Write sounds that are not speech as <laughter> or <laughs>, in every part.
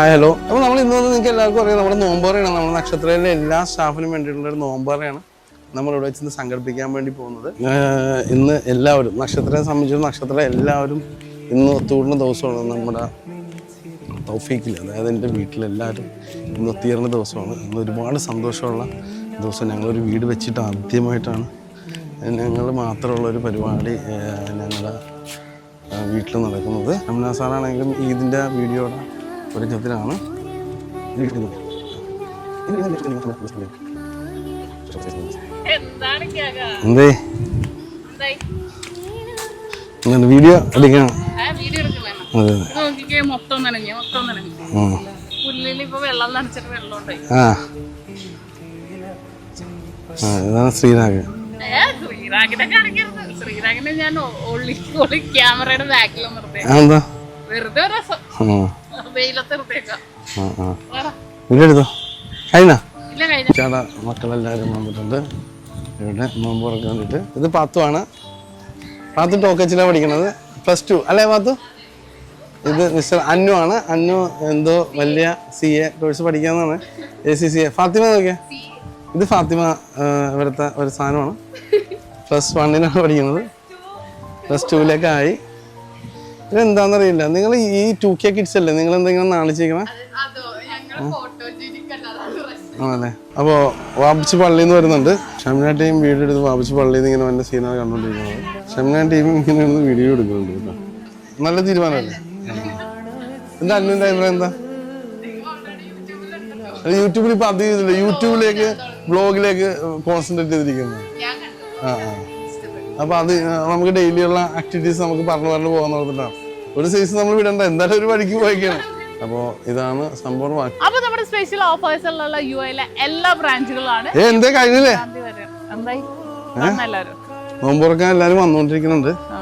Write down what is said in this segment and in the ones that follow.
Hi hello അപ്പോൾ നമ്മൾ ഇന്ന് നിങ്ങൾക്ക് എല്ലാവർക്കും അറിയാം. നമ്മുടെ നോമ്പറയാണ് നമ്മുടെ നക്ഷത്രയിലെ എല്ലാ സ്റ്റാഫിനും വേണ്ടിയിട്ടുള്ള ഒരു നോമ്പറയാണ് നമ്മൾ ഇവിടെ വെച്ച് സംഘടിപ്പിക്കാൻ വേണ്ടി പോകുന്നത്. ഇന്ന് എല്ലാവരും നക്ഷത്രത്തെ സംബന്ധിച്ച് നക്ഷത്രം എല്ലാവരും ഇന്ന് ഒത്തുകൂടുന്ന ദിവസമാണ് നമ്മുടെ തൗഫീക്കിൽ അതായത് എന്റെ വീട്ടിലെല്ലാവരും ഇന്ന് ഒത്തുചേർന്ന ദിവസമാണ്. ഇന്ന് ഒരുപാട് സന്തോഷമുള്ള ദിവസം. ഞങ്ങളൊരു വീട് വെച്ചിട്ട് ആദ്യമായിട്ടാണ് ഞങ്ങൾ മാത്രമുള്ള ഒരു പരിപാടി ഞങ്ങളുടെ വീട്ടിൽ നടക്കുന്നത്. രമണ സാറാണെങ്കിലും ഈദിന്റെ വീഡിയോയുടെ കേക? എന്തേ? ഇങ്ങനെ വീഡിയോ എടുക്കണം അതെ ആ. ഇതാണ് ശ്രീനാഗ് ഏ ശ്രീരാഗിനെ ഞാൻ ക്യാമറയുടെ ബാക്കിൽ വെറുതെ വേറെ കഴിഞ്ഞ? ചേട്ടാ മക്കളെല്ലാവരും വന്നിട്ടുണ്ട്. ഇവിടെ നോമ്പ് തുറക്കാൻ വേണ്ടിയിട്ട്. ഇത് പാത്തുവാണ് പാത്തു ടോക്കച്ചിലാണ് പഠിക്കുന്നത്. Plus two. അല്ലേ പാത്തു? ഇത് മിസ്റ്റർ അന്നു ആണ്. അന്നു എന്തോ വലിയ C A course പഠിക്കാന്നാണ്. A C C A. Fathima നോക്കിയാ. ഇത് ഫാത്തിമ ഇവിടുത്തെ ഒരു സാധനമാണ്. പ്ലസ് വണ്ണിനാണ് പഠിക്കുന്നത്. പ്ലസ് ടുവിലേക്കായി. ഇത് എന്താണെന്നറിയില്ല നിങ്ങൾ ഈ ടു കെ കിഡ്സ് അല്ലേ? നിങ്ങൾ എന്തെങ്കിലും അതോ ഫോട്ടോ ആണല്ലേ? അപ്പോൾ വാപ്പിച്ച് പള്ളിയിൽ നിന്ന് വരുന്നുണ്ട്. ഷംന ടീം വീഡിയോ എടുത്ത് വാപ്പിച്ച് പള്ളിയിൽ നിന്ന് ഇങ്ങനെ വന്ന സീനാണ് കണ്ടുകൊണ്ടിരിക്കുന്നത് ഷംന ടീം ഇങ്ങനെ വീഡിയോ എടുക്കുന്നുണ്ട് കേട്ടോ. നല്ല തീരുമാനമല്ലേ? എന്താ അന്നിന്റെ അഭിപ്രായം എന്താ? യൂട്യൂബിൽ ഇപ്പൊ അധികം ഇതില്ല. യൂട്യൂബിലേക്ക് ബ്ലോഗിലേക്ക് കോൺസെൻട്രേറ്റ് ചെയ്തിരിക്കുന്നത് ആ ആ. അപ്പൊ അത് നമുക്ക് ഡെയിലി ഉള്ള ആക്ടിവിറ്റീസ് നമുക്ക് പറഞ്ഞു പറഞ്ഞു പോകാൻ നോക്കിട്ടാണ് ഒരു സൈസ് നമ്മൾ വിടണ്ട എന്തായാലും ഒരു വഴിക്ക് പോയിക്കണം. അപ്പോ ഇതാണ് സംഭവം അപ്പൊ നമ്മുടെ സ്പെഷ്യൽ ഓഫേഴ്സിലുള്ള യു എയിലെ എല്ലാ ബ്രാഞ്ചുകളാണ്. എന്തേ കഴിഞ്ഞില്ലേ? ഗാന്ധി എല്ലാരും എന്തായി? വന്നോ എല്ലാവരും നോമ്പ് തുറക്കാൻ എല്ലാവരും വന്നുകൊണ്ടിരിക്കുന്നുണ്ട് ആ.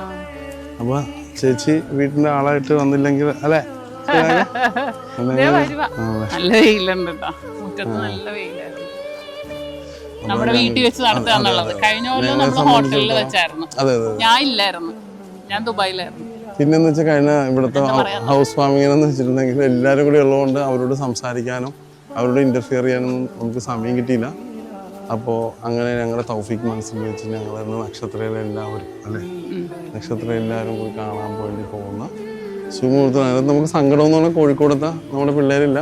അപ്പൊ ചേച്ചി വീട്ടിന്റെ ആളായിട്ട് വന്നില്ലെങ്കിൽ അല്ലെ. <laughs> നല്ല വെയിലുണ്ട് മുറ്റത്ത് നല്ല വെയിലായിരുന്നു. നമ്മുടെ വീട്ടിൽ വെച്ച് നടത്തുകയെന്നുള്ളത് കഴിഞ്ഞ കൊല്ലം നമ്മൾ ഹോട്ടലിൽ വെച്ചായിരുന്നു. ഞാൻ ഇല്ലായിരുന്നു. ഞാൻ ദുബായിലായിരുന്നു. പിന്നെന്ന് വെച്ചാൽ കഴിഞ്ഞ ഇവിടുത്തെ ഹൗസ് ഫാമിംഗ് എന്ന് വെച്ചിട്ടുണ്ടെങ്കിൽ എല്ലാവരും കൂടി ഉള്ളതുകൊണ്ട് അവരോട് സംസാരിക്കാനും അവരോട് ഇന്റർഫിയർ ചെയ്യാനും നമുക്ക് സമയം കിട്ടിയില്ല. അപ്പോൾ അങ്ങനെ ഞങ്ങളുടെ തൗഫീക്ക് മനസ്സിൽ വെച്ച് ഞങ്ങൾ നക്ഷത്രയിലെ എല്ലാവരും അല്ലേ? നക്ഷത്ര എല്ലാവരും കൂടി കാണാൻ വേണ്ടി പോകുന്ന സുമുഹൂർത്തം അതിനകത്ത് നമുക്ക് സങ്കടം എന്ന് പറഞ്ഞാൽ കോഴിക്കോടത്തെ നമ്മുടെ പിള്ളേരില്ല.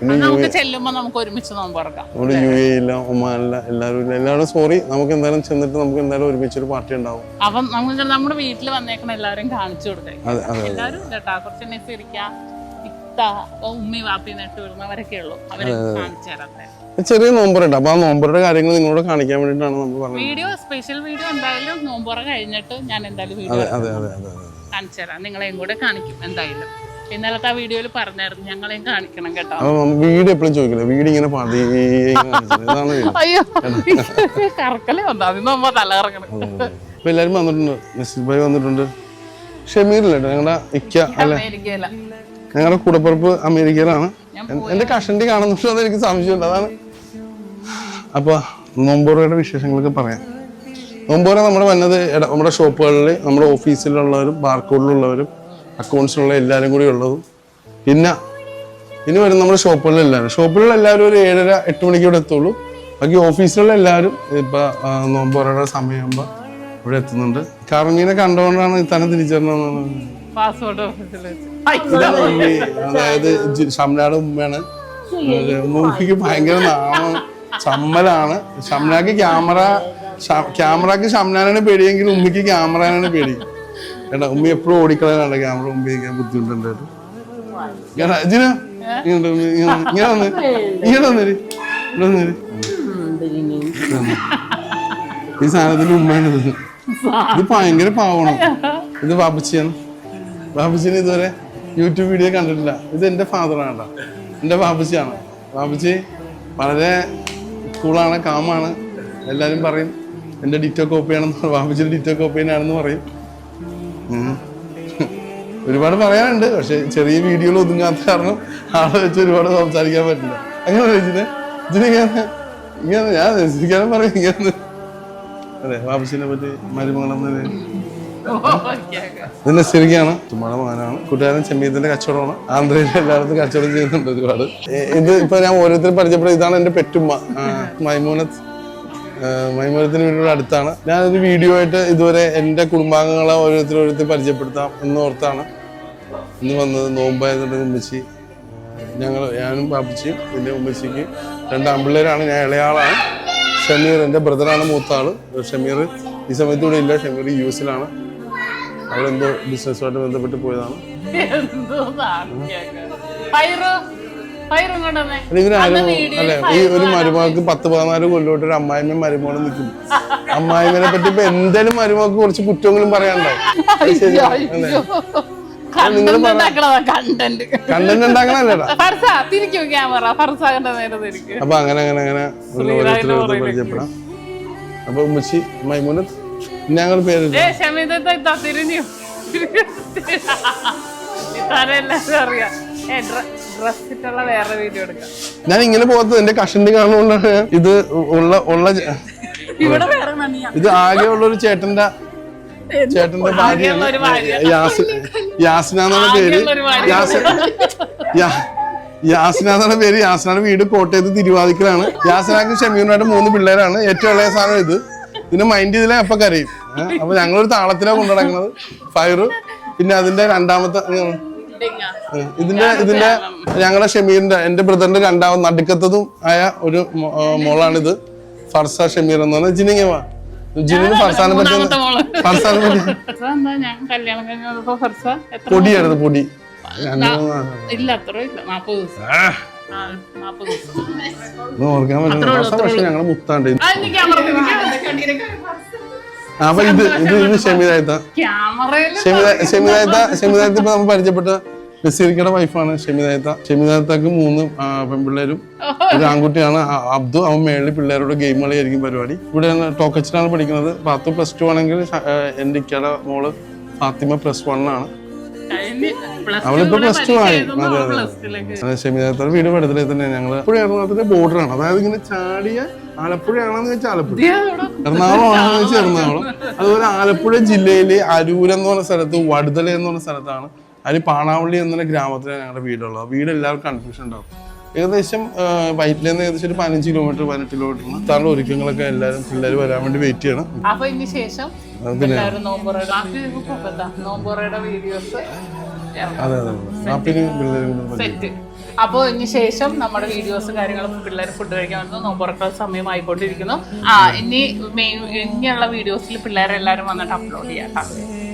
നമുക്ക് ഒരുമിച്ച് നോമ്പ് തുറക്കാം നമ്മുടെ യു എ ഇല്ല ഒമാനില്ല എല്ലാവരും ഇല്ല. എല്ലാവരും സോറി നമുക്ക് എന്തായാലും ചെന്നിട്ട് നമുക്ക് എന്തായാലും ഒരുമിച്ച് ഒരു പാർട്ടി ഉണ്ടാവും. അപ്പം നമുക്ക് നമ്മുടെ വീട്ടിൽ വന്നേക്കണ എല്ലാവരും കാണിച്ചു കൊടുക്കാം അതെ അതെ എല്ലാവരും കേട്ടാ കുറച്ച് നെസിരിക്ക ഇത്ത ഉമ്മി വാപ്പി നെട്ട് വരുന്നവരൊക്കെ ഉള്ളൂ. അവരെ കാണിച്ചു തരാം ചെറിയ നോമ്പറുണ്ട് അപ്പൊ ആ നോമ്പറുടെ കാര്യങ്ങൾ നിങ്ങളോട് കാണിക്കാൻ വേണ്ടിട്ടാണ് നമ്മൾ പറഞ്ഞത് വീഡിയോ സ്പെഷ്യൽ വീഡിയോ എന്തായാലും നോമ്പുറ കഴിഞ്ഞിട്ട് ഞാൻ എന്തായാലും വീഡിയോ അതെ അതെ അതെ അതെ അതെ. കാണിച്ചു തരാം. നിങ്ങളെയും കൂടെ കാണിക്കും എന്തായാലും. ഇന്നലത്തെ വീഡിയോയിൽ പറഞ്ഞായിരുന്നു ഞങ്ങളെയും കാണിക്കണം കേട്ടോ. വീട് എപ്പോഴും ചോദിക്കില്ല? വീട് ഇങ്ങനെ അയ്യോ കറക്കലേ വന്നു. അതിന് നമ്മ തല കറങ്ങണം. എല്ലാരും വന്നിട്ടുണ്ട്. നസീർ ഭായി വന്നിട്ടുണ്ട്. ഷമീറില്ല ഞങ്ങളുടെ ഇക്ക അല്ല? ഞങ്ങളുടെ കൂടപ്പുറപ്പ് അമേരിക്കയിലാണ്. എന്റെ കഷണ്ടി കാണുന്നുണ്ടോ എന്ന് എനിക്ക് സംശയമുണ്ട് അതാണ്. അപ്പൊ നോമ്പോറയുടെ വിശേഷങ്ങളൊക്കെ പറയാം. നോമ്പോറ നമ്മുടെ വന്നത് നമ്മുടെ ഷോപ്പുകളിൽ നമ്മുടെ ഓഫീസിലുള്ളവരും ബാർക്കോഡിലുള്ളവരും അക്കൗണ്ട്സിലുള്ള എല്ലാവരും കൂടി ഉള്ളതും. പിന്നെ ഇനി വരും നമ്മുടെ ഷോപ്പുകളിൽ എല്ലാവരും ഷോപ്പുകളിൽ എല്ലാവരും ഒരു ഏഴര എട്ട് മണിക്കൂടെ എത്തുള്ളൂ. ബാക്കി ഓഫീസിലുള്ള എല്ലാവരും ഇപ്പോൾ നോമ്പ് പറയുന്ന സമയമാകുമ്പോൾ ഇവിടെ എത്തുന്നുണ്ട്. കറങ്ങീനെ കണ്ടുകൊണ്ടാണ് തന്നെ ഉമ്മി അതായത് ഷംനാട് ഉമ്മയാണ് ഉമ്മയ്ക്ക് ഭയങ്കര നാമം ചമ്മലാണ്. ഷംനാക്ക് ക്യാമറ ക്യാമറക്ക് ഷംനാനാണ് പേടിയെങ്കിൽ ഉമ്മയ്ക്ക് ക്യാമറയാണ് പേടി. കേട്ടോ ഉമ്മി എപ്പോഴും ഓടിക്കളയാനാണ് ക്യാമറ ഉമ്മി ഇരിക്കാൻ ബുദ്ധിമുട്ടുണ്ട് കേട്ടാ. ജിന ഇങ്ങനെ ഇങ്ങനെ ഈ സാധനത്തിന്റെ ഉമ്മയാണ് ഇത്. ഇത് ഭയങ്കര പാവണം ഇത് ബാബുച്ചിയാണ് ബാബുച്ചിന് ഇതുവരെ യൂട്യൂബ് വീഡിയോ കണ്ടിട്ടില്ല. ഇത് എന്റെ ഫാദറാണ് എന്റെ ബാബുച്ചിയാണ് ബാബുച്ചി വളരെ കൂളാണ് കാമാണ് എല്ലാവരും പറയും എന്റെ ഡിറ്റോ കോപ്പിയാണെന്ന് ബാബുച്ചിയുടെ ഡിറ്റോ കോപ്പിയാണെന്ന് പറയും. ഒരുപാട് പറയാനുണ്ട് പക്ഷെ ചെറിയ വീഡിയോയിൽ ഒതുങ്ങാത്ത കാരണം ആളെ വെച്ച് ഒരുപാട് സംസാരിക്കാൻ പറ്റില്ല. അങ്ങനെ ഇങ്ങനെ ഞാൻ രസിക്കാനും പറയും ഇങ്ങനെ. അതെ വാപ്പസിനെ പറ്റി ഓക്കെ ഇത് നസീറിക്കാണ് ചുമ്മാടെ മകനാണ്. കൂട്ടുകാരൻ ചെമ്മീത്തിന്റെ കച്ചവടമാണ്. ആന്ധ്രയിൽ എല്ലായിടത്തും കച്ചവടം ചെയ്യുന്നുണ്ട് ഒരുപാട്. ഇത് ഇപ്പൊ ഞാൻ ഓരോരുത്തരും പരിചയപ്പെടുന്നത് ഇതാണ് എന്റെ പെറ്റുമ്മ. മൈമൂനത്ത്. ആ, മൈമൂനത്തിന് വീടിനോട് അടുത്താണ്. ഞാനൊരു വീഡിയോ ആയിട്ട് ഇതുവരെ എന്റെ കുടുംബാംഗങ്ങളെ ഓരോരുത്തർ പരിചയപ്പെടുത്താം എന്ന് ഓർത്താണ് ഇന്ന് വന്നത് നോമ്പായതുകൊണ്ട് ഉമ്മച്ചി ഞങ്ങൾ ഞാനും പാപ്പച്ചിയും പിന്നെ ഉമ്മച്ചിക്ക് രണ്ട് ആമ്പിള്ളേരാണ് ഞാൻ ഇളയാളാണ് ഷമീർ എന്റെ ബ്രദറാണ് മൂത്ത ആൾ ഷമീർ ഈ സമയത്ത് ഇവിടെ ഇല്ല. ഷമീർ യു എസിലാണ് അവിടെ എന്തോ ബിസിനസ്സുമായിട്ട് ബന്ധപ്പെട്ട് പോയതാണ്. ഈ ഒരു മരുമകൾക്ക് പത്ത് പതിനാല് കൊല്ലോട്ട് ഒരു അമ്മായിമ്മയും മരുമോളും നിൽക്കും. അമ്മായിമ്മനെ പറ്റി ഇപ്പൊ എന്തായാലും മരുമകൾക്ക് കുറച്ച് കുറ്റങ്ങളും പറയാനുണ്ടാവും? കണ്ടന്റ് ഉണ്ടാക്കണല്ലേടാ അപ്പൊ അങ്ങനെ അങ്ങനെ അങ്ങനെ പരിചയപ്പെടാം. അപ്പൊ ഉമ്മച്ചി മൈമൂനത്ത് ഞങ്ങൾ പേര് തിരിഞ്ഞു. അറിയാം. വേറെ വീഡിയോ എടുക്കാം. ഞാൻ ഇങ്ങനെ പോകത്ത് എന്റെ കഷണ്ടി കാണുന്നോണ്ടാണ് ഇത് ഉള്ള ഉള്ള ഇവിടെ വേറെ ഇത് ആകെ ഉള്ള ഒരു ചേട്ടന്റെ ചേട്ടന്റെ ഭാര്യയാണ് യാസിന എന്നാണ് പേര്. യാസിന എന്നാണ് പേര്. യാസിനാണ് വീട് കോട്ടയത്ത് തിരുവാതിക്കലാണ്. യാസിനാക്കും ഷമീറിനായിട്ട് മൂന്ന് പിള്ളേരാണ്. ഏറ്റവും ഇളയ സാധനം ഇത്. ഇതിനെ മൈൻഡ് ചെയ്തില്ലേ? അപ്പൊ കരയും? അപ്പൊ ഞങ്ങളൊരു താളത്തിലാണ് കൊണ്ടുനടക്കുന്നത് ഫയറ്. പിന്നെ അതിന്റെ രണ്ടാമത്തെ. ഇതിന്റെ ഇതിന്റെ ഞങ്ങളുടെ ഷമീറിന്റെ എന്റെ ബ്രദറിന്റെ രണ്ടാമത് നടുക്കത്തതും ആയ ഒരു മോളാണിത്. ഫർസ ഷമീർ എന്ന് പറഞ്ഞാൽ ജിനിങ്ങ ജിനിന് ഫർസാനെ പറ്റി ഫർസാനെ പറ്റി പൊടിയായിരുന്നു പൊടി. ഇല്ല അത്ര ഇല്ല. നാപ്പത് ദിവസം. ഓർക്കാൻ പറ്റില്ല. ഫർസ പക്ഷെ ഞങ്ങൾ മുത്താണ്ട്. അപ്പൊ ഇത് ഇത് ഇത് ഷമിതായത്ത ഷമിതായത്ത ഷമിതായത്ത ഇപ്പൊ നമ്മൾ പരിചയപ്പെട്ട ബസീറിക്കയുടെ വൈഫാണ് ഷമിതായത്ത ഷമിതായത്തക്ക് മൂന്ന് പെൺപിള്ളേരും ഒരു ആൺകുട്ടിയാണ്. അബ്ദു അവൻ മേളിൽ പിള്ളേരോട് ഗെയിം കളിയായിരിക്കും പരിപാടി. ഇവിടെ ടോക്കച്ചിലാണ് പഠിക്കുന്നത്. പത്ത് പ്ലസ് ടു ആണെങ്കിൽ എന്റെ ഇക്കയുടെ മോൾ ഫാത്തിമ പ്ലസ് വൺ അവളിപ്പോ പ്ലസ് ടു ആയി. ഷമീദായത്തോടെ വീട് പഠിത്തത്തിൽ തന്നെ ഞങ്ങൾ എപ്പോഴും എറണാകുളത്തിന്റെ ബോർഡറാണ് അതായത് ഇങ്ങനെ ചാടിയ ആലപ്പുഴയാണെന്ന് വെച്ചാൽ ആലപ്പുഴ. എറണാകുളം ആണെന്ന് വെച്ചാൽ എറണാകുളം. അതുപോലെ ആലപ്പുഴ ജില്ലയിലെ അരൂർ എന്ന് പറഞ്ഞ സ്ഥലത്ത് വടുതല എന്ന് പറഞ്ഞ സ്ഥലത്താണ് അതിന് പാണാവള്ളി എന്ന ഗ്രാമത്തിലാണ് ഞങ്ങളുടെ വീടുള്ളത്. വീട് എല്ലാവർക്കും കൺഫ്യൂഷൻ ഉണ്ടാവും. ഏകദേശം വൈറ്റിൽ നിന്ന് ഏകദേശം ഒരു പതിനഞ്ച് കിലോമീറ്റർ പതിനെട്ട് കിലോമീറ്റർ താങ്കളുടെ ഒരുക്കങ്ങളൊക്കെ എല്ലാവരും പിള്ളേർ വരാൻ വേണ്ടി വെയിറ്റ് ചെയ്യണം. അപ്പൊ ഇതിന് ശേഷം വീഡിയോസ് അതെ അതെ. സെറ്റ്. അപ്പോൾ ഇതിന് ശേഷം നമ്മുടെ വീഡിയോസും കാര്യങ്ങളും പിള്ളേർ ഫുഡ് കഴിക്കാൻ വന്നു. നോമ്പുറക്ക സമയമായിക്കൊണ്ടിരിക്കുന്നു. ആ ഇനി മെയിൻ ഇനിയുള്ള വീഡിയോസിൽ പിള്ളേരെല്ലാരും വന്നിട്ട് അപ്ലോഡ് ചെയ്യാം ട്ടോ.